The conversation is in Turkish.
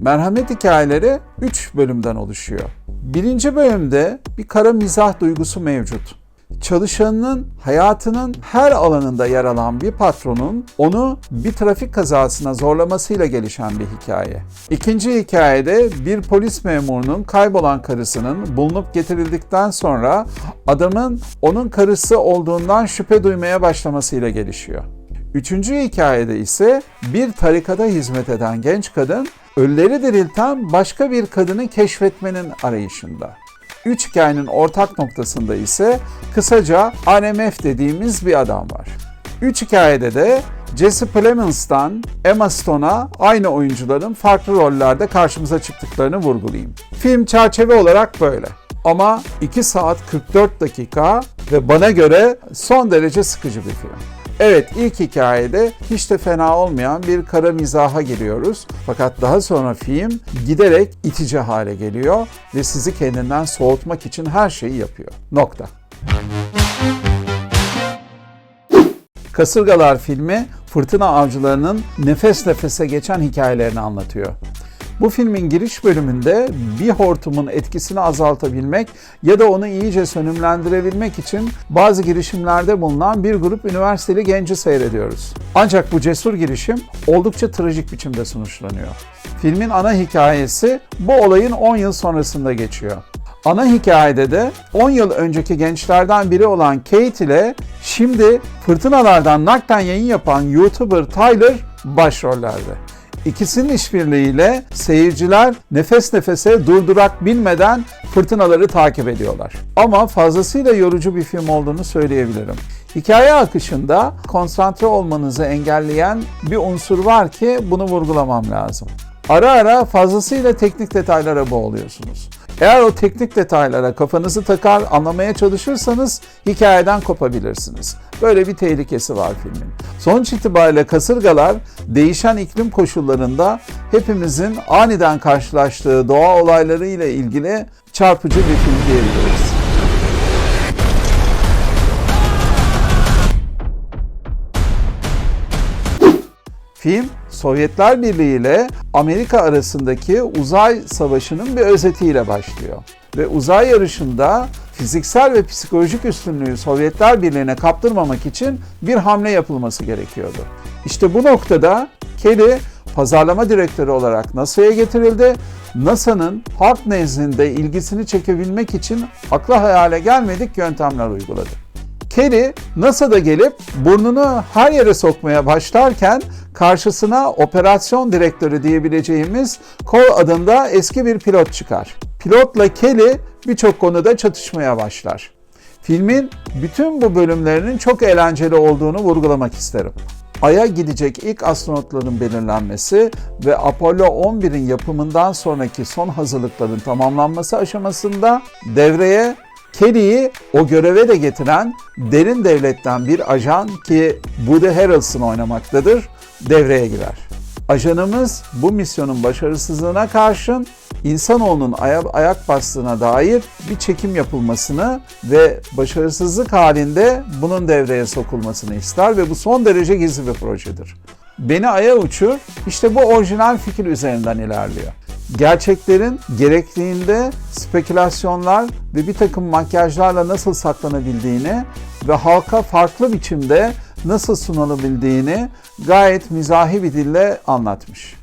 Merhamet hikayeleri 3 bölümden oluşuyor. Birinci bölümde bir kara mizah duygusu mevcut. Çalışanının hayatının her alanında yer alan bir patronun onu bir trafik kazasına zorlamasıyla gelişen bir hikaye. İkinci hikayede bir polis memurunun kaybolan karısının bulunup getirildikten sonra adamın onun karısı olduğundan şüphe duymaya başlamasıyla gelişiyor. Üçüncü hikayede ise bir tarikada hizmet eden genç kadın ölüleri dirilten başka bir kadını keşfetmenin arayışında. Üç hikayenin ortak noktasında ise kısaca RMF dediğimiz bir adam var. Üç hikayede de Jesse Plemons'tan Emma Stone'a aynı oyuncuların farklı rollerde karşımıza çıktıklarını vurgulayayım. Film çerçeve olarak böyle. Ama 2 saat 44 dakika ve bana göre son derece sıkıcı bir film. Evet ilk hikayede hiç de fena olmayan bir kara mizaha giriyoruz. Fakat daha sonra film giderek itici hale geliyor ve sizi kendinden soğutmak için her şeyi yapıyor. Nokta. Kasırgalar filmi fırtına avcılarının nefes nefese geçen hikayelerini anlatıyor. Bu filmin giriş bölümünde bir hortumun etkisini azaltabilmek ya da onu iyice sönümlendirebilmek için bazı girişimlerde bulunan bir grup üniversiteli genci seyrediyoruz. Ancak bu cesur girişim oldukça trajik biçimde sonuçlanıyor. Filmin ana hikayesi bu olayın 10 yıl sonrasında geçiyor. Ana hikayede de 10 yıl önceki gençlerden biri olan Kate ile şimdi fırtınalardan nakden yayın yapan YouTuber Tyler başrollerde. İkisinin işbirliğiyle seyirciler nefes nefese durdurak bilmeden fırtınaları takip ediyorlar. Ama fazlasıyla yorucu bir film olduğunu söyleyebilirim. Hikaye akışında konsantre olmanızı engelleyen bir unsur var ki bunu vurgulamam lazım. Ara ara fazlasıyla teknik detaylara boğuluyorsunuz. Eğer o teknik detaylara kafanızı takar anlamaya çalışırsanız hikayeden kopabilirsiniz. Böyle bir tehlikesi var filmin. Sonuç itibariyle kasırgalar değişen iklim koşullarında hepimizin aniden karşılaştığı doğa olayları ile ilgili çarpıcı bir film diyebiliriz. Film Sovyetler Birliği ile Amerika arasındaki uzay savaşının bir özetiyle başlıyor. Ve uzay yarışında fiziksel ve psikolojik üstünlüğü Sovyetler Birliği'ne kaptırmamak için bir hamle yapılması gerekiyordu. İşte bu noktada Kelly pazarlama direktörü olarak NASA'ya getirildi. NASA'nın halk nezdinde ilgisini çekebilmek için akla hayale gelmedik yöntemler uyguladı. Kelly NASA'da gelip burnunu her yere sokmaya başlarken karşısına operasyon direktörü diyebileceğimiz Cole adında eski bir pilot çıkar. Pilotla Kelly birçok konuda çatışmaya başlar. Filmin bütün bu bölümlerinin çok eğlenceli olduğunu vurgulamak isterim. Ay'a gidecek ilk astronotların belirlenmesi ve Apollo 11'in yapımından sonraki son hazırlıkların tamamlanması aşamasında devreye Kelly'yi o göreve de getiren derin devletten bir ajan ki Woody Harrelson oynamaktadır devreye girer. Ajanımız bu misyonun başarısızlığına karşın insanoğlunun aya, ayak bastığına dair bir çekim yapılmasını ve başarısızlık halinde bunun devreye sokulmasını ister ve bu son derece gizli bir projedir. Beni aya uçur, işte bu orijinal fikir üzerinden ilerliyor. Gerçeklerin gerektiğinde spekülasyonlar ve bir takım makyajlarla nasıl saklanabildiğini ve halka farklı biçimde nasıl sunulabildiğini gayet mizahi bir dille anlatmış.